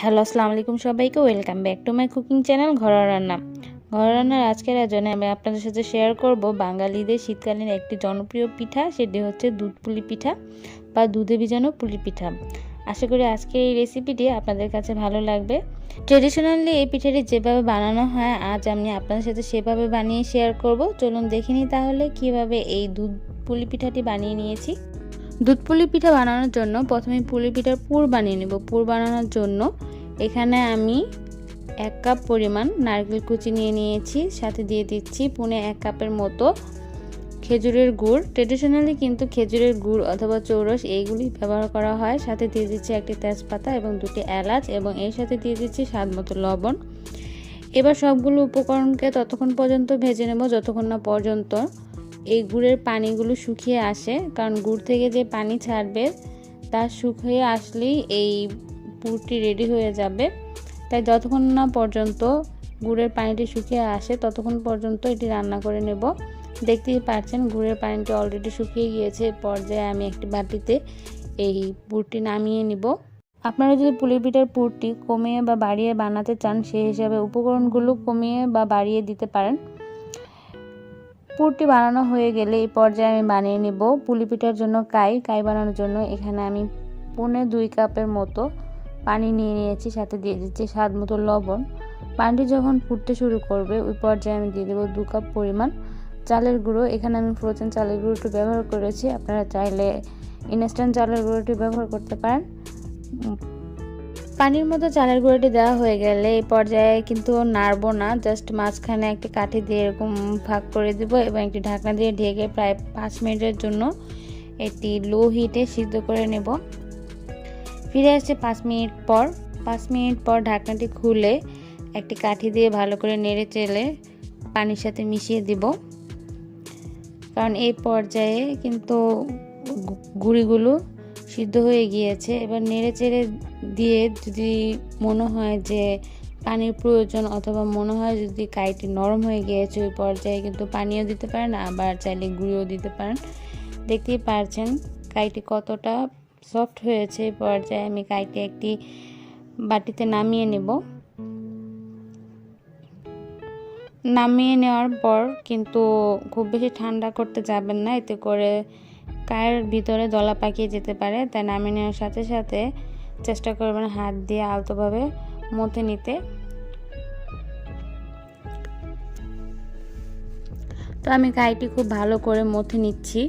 Hello আসসালামু আলাইকুম সবাইকে। Welcome back to my cooking channel ঘরোয়া রান্না। ঘরোয়া রান্নার আজকের আয়োজনে আমি আপনাদের সাথে শেয়ার করব বাঙালিদের শীতকালীন একটি জনপ্রিয় পিঠা, সেটি হচ্ছে দুধ পুলি পিঠা বা দুধে ভিজানো পুলি পিঠা। আশা করি আজকের এই রেসিপিটি আপনাদের কাছে ভালো লাগবে। ট্রেডিশনালি এই পিঠাটি যেভাবে বানানো হয়, আজ আমি আপনাদের সাথে সেভাবে বানিয়ে শেয়ার করব। চলুন দেখিনি তাহলে কীভাবে এই দুধ পুলি পিঠাটি বানিয়ে নিয়েছি। দুধ পুলি পিঠা বানানোর জন্য প্রথমে পুলি পিঠার পুর বানিয়ে নেব। পুর বানানোর জন্য এখানে আমি এক কাপ পরিমাণ নারকেল কুচি নিয়ে নিয়েছি, সাথে দিয়ে দিচ্ছি পুনে এক কাপের মতো খেজুরের গুড়। ট্রেডিশনালি কিন্তু খেজুরের গুড় অথবা চৌরস এইগুলি ব্যবহার করা হয়। সাথে দিয়ে দিচ্ছি একটি তেজপাতা এবং দুটি এলাচ এবং এর সাথে দিয়ে দিচ্ছি স্বাদ মতো লবণ। এবার সবগুলো উপকরণকে ততক্ষণ পর্যন্ত ভেজে নেব, যতক্ষণ না পর্যন্ত এই গুড়ের পানিগুলো শুকিয়ে আসে, কারণ গুড় থেকে যে পানি ছাড়বে তা শুকিয়ে আসলেই এই পুরটি রেডি হয়ে যাবে। তাই যতক্ষণ না পর্যন্ত গুড়ের পানিটি শুকিয়ে আসে, ততক্ষণ পর্যন্ত এটি রান্না করে নেব। দেখতেই পাচ্ছেন, গুড়ের পানিটি অলরেডি শুকিয়ে গিয়েছে। পর্যায়ে আমি একটি বাটিতে এই পুরটি নামিয়ে নিব। আপনারা যদি পুলি পিঠার পুরটি কমিয়ে বা বাড়িয়ে বানাতে চান, সেই হিসাবে উপকরণগুলো কমিয়ে বা বাড়িয়ে দিতে পারেন। পুরটি বানানো হয়ে গেলে এই পর্যায়ে আমি বানিয়ে নেব পুলি পিঠার জন্য কাই। কাই বানানোর জন্য এখানে আমি পৌনে দুই কাপের মতো পানি নিয়ে নিয়েছি, সাথে দিয়ে দিচ্ছি স্বাদ মতো লবণ। পানিটি যখন ফুটতে শুরু করবে, ওই পর্যায়ে আমি দিয়ে দেবো দু কাপ পরিমাণ চালের গুঁড়ো। এখানে আমি ফ্রোজেন চালের গুঁড়োটি ব্যবহার করেছি, আপনারা চাইলে ইনস্ট্যান্ট চালের গুঁড়োটি ব্যবহার করতে পারেন। পানির মতো চালের গুঁড়োটি দেওয়া হয়ে গেলে এই পর্যায়ে কিন্তু নাড়বো না জাস্ট মাঝখানে একটি কাঠি দিয়ে এরকম ভাগ করে দিব এবং একটি ঢাকনা দিয়ে ঢেকে প্রায় পাঁচ মিনিটের জন্য এটি লো হিটে সিদ্ধ করে নেব। ফিরে আসছে পাঁচ মিনিট পর। পাঁচ মিনিট পর ঢাকনাটি খুলে একটি কাঠি দিয়ে ভালো করে নেড়ে চেলে পানির সাথে মিশিয়ে দিব। কারণ এই পর্যায়ে কিন্তু গুঁড়িগুলো সিদ্ধ হয়ে গিয়েছে। এবার নেড়ে চেড়ে দিয়ে যদি মনে হয় যে পানির প্রয়োজন অথবা মনে হয় যদি কাইটি নরম হয়ে গিয়েছে, ওই পর্যায়ে কিন্তু পানিও দিতে পারেন, আবার চাইলে গুঁড়িও দিতে পারেন। দেখতেই পারছেন কাইটি কতটা সফট হয়েছে। এই পর্যায়ে আমি কাইটি একটি বাটিতে নামিয়ে নেব। নামিয়ে নেওয়ার পর কিন্তু খুব বেশি ঠান্ডা করতে যাবেন না, এতে করে কায়ের ভিতরে দলা পাকিয়ে যেতে পারে তাই নামিয়ে নেওয়ার সাথে সাথে চেষ্টা করবেন হাত দিয়ে আলতোভাবে মতে নিতে। তো আমি কাইটি খুব ভালো করে মথে নিচ্ছি।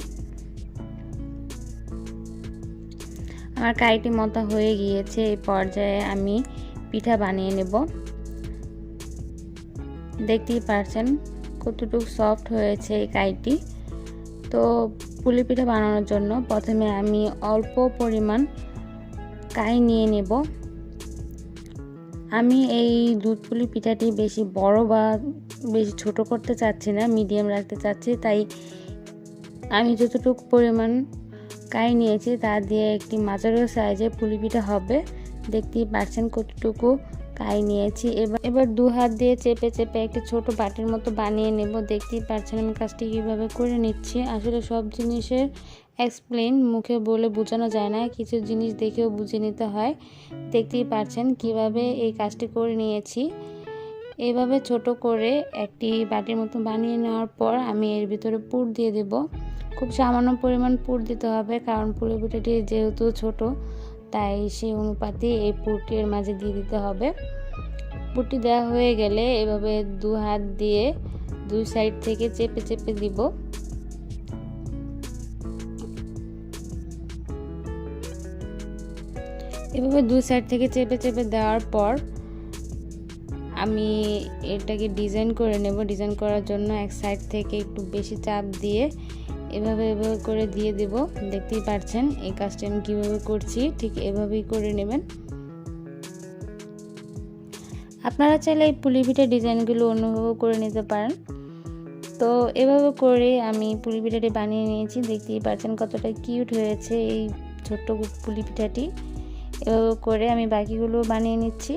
আমার কাইটি মতা হয়ে গিয়েছে, এই পর্যায়ে আমি পিঠা বানিয়ে নেব। দেখতেই পারছেন কতটুকু সফট হয়েছে এই কাইটি। তো পুলি পিঠা বানানোর জন্য প্রথমে আমি অল্প পরিমাণ কাই নিয়ে নেব। আমি এই দুধ পুলি পিঠাটি বেশি বড় বা বেশি ছোট করতে চাচ্ছি না, মিডিয়াম রাখতে চাচ্ছি, তাই আমি যতটুকু পরিমাণ কাই নিয়েছি তা দিয়ে একটি মাঝারি সাইজের পুলি পিঠা হবে। দেখতেই পাচ্ছেন কতটুকু কাই নিয়েছি। এবার এবার দু হাত দিয়ে চেপে চেপে একটি ছোট বাটির মতো বানিয়ে নেব। দেখতেই পাচ্ছেন আমি কাজটি কীভাবে করে নিচ্ছি। আসলে সব জিনিসের এক্সপ্লেন মুখে বলে বোঝানো যায় না, কিছু জিনিস দেখেও বুঝে নিতে হয়। দেখতেই পাচ্ছেন কীভাবে এই কাজটি করে নিয়েছি। এভাবে ছোট করে একটি বাটির মতো বানিয়ে নেওয়ার পর আমি এর ভিতরে পুর দিয়ে দেব। খুব সামান্য পরিমাণ পুর দিতে হবে, কারণ পুলি পিঠাটি যেহেতু ছোট তাই সেই অনুপাতে এই পুরটি এর মাঝে দিয়ে দিতে হবে। পুরটি দেওয়া হয়ে গেলে এভাবে দু হাত দিয়ে দুই সাইড থেকে চেপে চেপে দিব। এভাবে দুই সাইড থেকে চেপে চেপে দেওয়ার পর আমি এটাকে ডিজাইন করে নেব। ডিজাইন করার জন্য এক সাইড থেকে একটু বেশি চাপ দিয়ে এভাবে এভাবে করে দিয়ে দেব। দেখতেই পাচ্ছেন এই কাজটা আমি কীভাবে করছি, ঠিক এভাবেই করে নেবেন। আপনারা চাইলে এই পুলি পিঠা ডিজাইনগুলো অন্যভাবে করে নিতে পারেন। তো এভাবে করে আমি পুলি পিঠাটি বানিয়ে নিয়েছি, দেখতেই পাচ্ছেন কতটা কিউট হয়েছে এই ছোট্ট পুলি পিঠাটি এভাবে করে আমি বাকিগুলো বানিয়ে নিচ্ছি।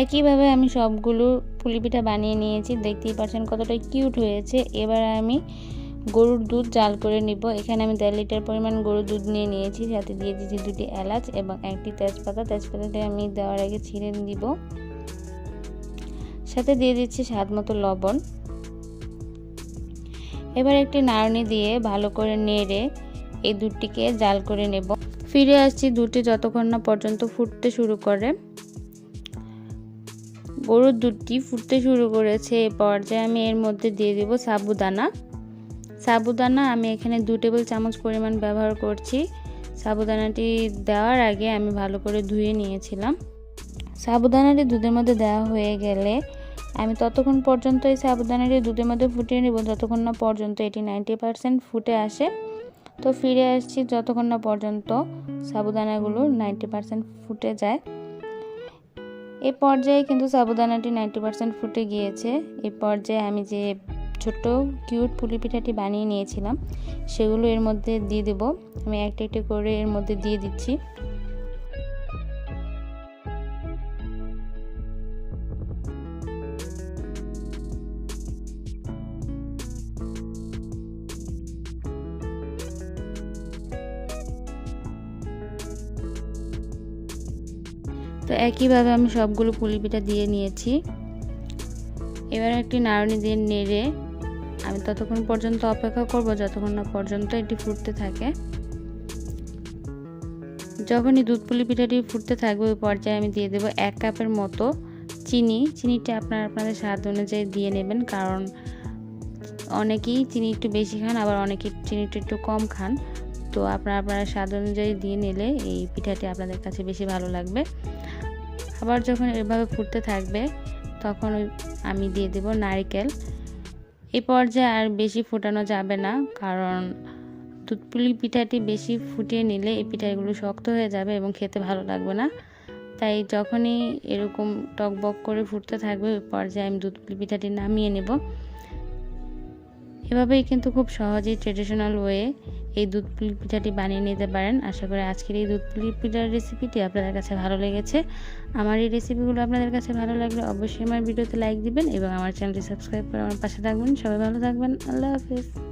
একইভাবে আমি সবগুলো পুলি পিঠা বানিয়ে নিয়েছি। দেখতেই পাচ্ছেন কতটা কিউট হয়েছে। এবার আমি গরুর দুধ জাল করে নিব। এখানে আমি দেড় লিটার পরিমাণ গরুর দুধ নিয়ে নিয়েছি। সাথে দিয়ে দিয়েছি দুটি এলাচ এবং একটি তেজপাতা। তেজপাতাটা আমি দেওয়ার আগে ছিঁড়ে দিব সাথে দিয়ে দিচ্ছি স্বাদ মতো লবণ। এবার একটি নাড়নি দিয়ে ভালো করে নেড়ে এই দুধটিকে জাল করে নেব। ফিরে আসছি দুধটি যতক্ষণ না পর্যন্ত ফুটতে শুরু করে। গরুর দুধটি ফুটতে শুরু করেছে। এ পর্যায়ে আমি এর মধ্যে দিয়ে দেব সাবুদানা। সাবুদানা আমি এখানে দু টেবিল চামচ পরিমাণ ব্যবহার করছি। সাবুদানাটি দেওয়ার আগে আমি ভালো করে ধুয়ে নিয়েছিলাম। সাবুদানাটি দুধের মধ্যে দেওয়া হয়ে গেলে আমি ততক্ষণ পর্যন্ত এই সাবুদানাটি দুধের মধ্যে ফুটিয়ে নেব। যতক্ষণ না পর্যন্ত এটি নাইনটি পারসেন্ট ফুটে আসে। তো ফিরে আসছি যতক্ষণ না পর্যন্ত সাবুদানাগুলো নাইনটি পারসেন্ট ফুটে যায়। এই পর্যায়ে কিন্তু সাবুদানাটি নাইনটি পারসেন্ট ফুটে গিয়েছে। এ পর্যায়ে আমি যে ছোট্ট, কিউট পুলি পিঠাটি বানিয়ে নিয়েছিলাম, সেগুলো এর মধ্যে দিয়ে দেব। আমি একটা একটা করে এর মধ্যে দিয়ে দিচ্ছি। তো একইভাবে আমি সবগুলো পুলি পিঠা দিয়ে নিয়েছি। এবার একটি নাড়নি দিয়ে নেড়ে আমি ততক্ষণ পর্যন্ত অপেক্ষা করব, যতক্ষণ না পর্যন্ত এটি ফুটতে থাকে। যখনই দুধ পুলি পিঠাটি ফুটতে থাকবে, ওই পর্যায়ে আমি দিয়ে দেবো এক কাপের মতো চিনি। চিনিটা আপনারা আপনাদের স্বাদ অনুযায়ী দিয়ে নেবেন, কারণ অনেকেই চিনি একটু বেশি খান, আবার অনেকে চিনিটা একটু কম খান। তো আপনারা আপনারা স্বাদ অনুযায়ী দিয়ে নিলে এই পিঠাটি আপনাদের কাছে বেশি ভালো লাগবে। আবার যখন এভাবে ফুটতে থাকবে, তখন আমি দিয়ে দেব নারিকেল। এই পর্যায়ে আর বেশি ফোটানো যাবে না, কারণ দুধপুলি পিঠাটি বেশি ফুটিয়ে নিলে এই পিঠাগুলো শক্ত হয়ে যাবে এবং খেতে ভালো লাগবে না। তাই যখনই এরকম টকবক করে ফুটতে থাকবে, ওই পর্যায়ে আমি দুধপুলি পিঠাটি নামিয়ে নেব। এভাবেই কিন্তু খুব সহজেই ট্রেডিশনাল ওয়ে এই দুধ পুলি পিঠাটি বানিয়ে নিতে পারেন। আশা করি আজকের এই দুধ পুলি পিঠার রেসিপিটি আপনাদের কাছে ভালো লেগেছে। আমার এই রেসিপিগুলো আপনাদের কাছে ভালো লাগলে অবশ্যই আমার ভিডিওতে লাইক দিবেন এবং আমার চ্যানেলটি সাবস্ক্রাইব করে আমার পাশে থাকবেন। সবাই ভালো থাকবেন। আল্লাহ হাফিজ।